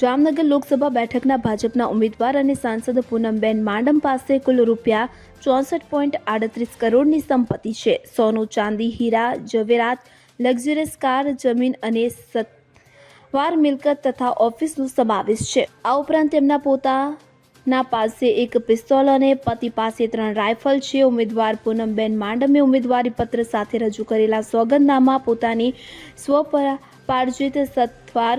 જામનગર લોકસભા બેઠકના ભાજપના ઉમેદવાર અને સાંસદ પૂનમબેન માંડમ પાસે કુલ રૂપિયા ચોસઠ પોઈન્ટ આડત્રીસ કરોડની સંપત્તિ છે. સોનું, ચાંદી, હીરા જવેરાત લક્ઝરિયસ કાર, જમીન અને સત્વાર મિલકત તથા ઓફિસનો સમાવેશ છે. આ ઉપરાંત તેમના પોતાના પાસે એક પિસ્તોલ અને પતિ પાસે ત્રણ રાઇફલ છે. ઉમેદવાર પૂનમબેન માંડમે ઉમેદવારી પત્ર સાથે રજૂ કરેલા સોગંદનામા પોતાની સ્વપરાપાર્જિત સત્વાર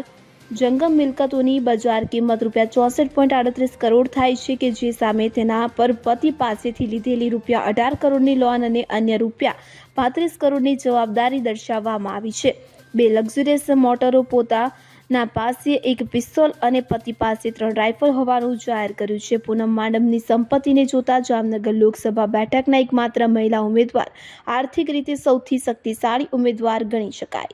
જંગમ મિલકતોની બજાર કિંમત રૂપિયા ચોસઠ પોઈન્ટ આડત્રીસ કરોડ થાય છે કે જે સામે તેના પર પતિ પાસેથી લીધેલી રૂપિયા અઢાર કરોડની લોન અને અન્ય રૂપિયા પાંત્રીસ કરોડની જવાબદારી દર્શાવવામાં આવી છે. બે લક્ઝુરિયસ મોટરો પોતાના પાસે એક પિસ્તોલ અને પતિ પાસે ત્રણ રાઇફલ હોવાનું જાહેર કર્યું છે. પૂનમ માંડમની સંપત્તિને જોતા જામનગર લોકસભા બેઠકના એકમાત્ર મહિલા ઉમેદવાર આર્થિક રીતે સૌથી શક્તિશાળી ઉમેદવાર ગણી શકાય.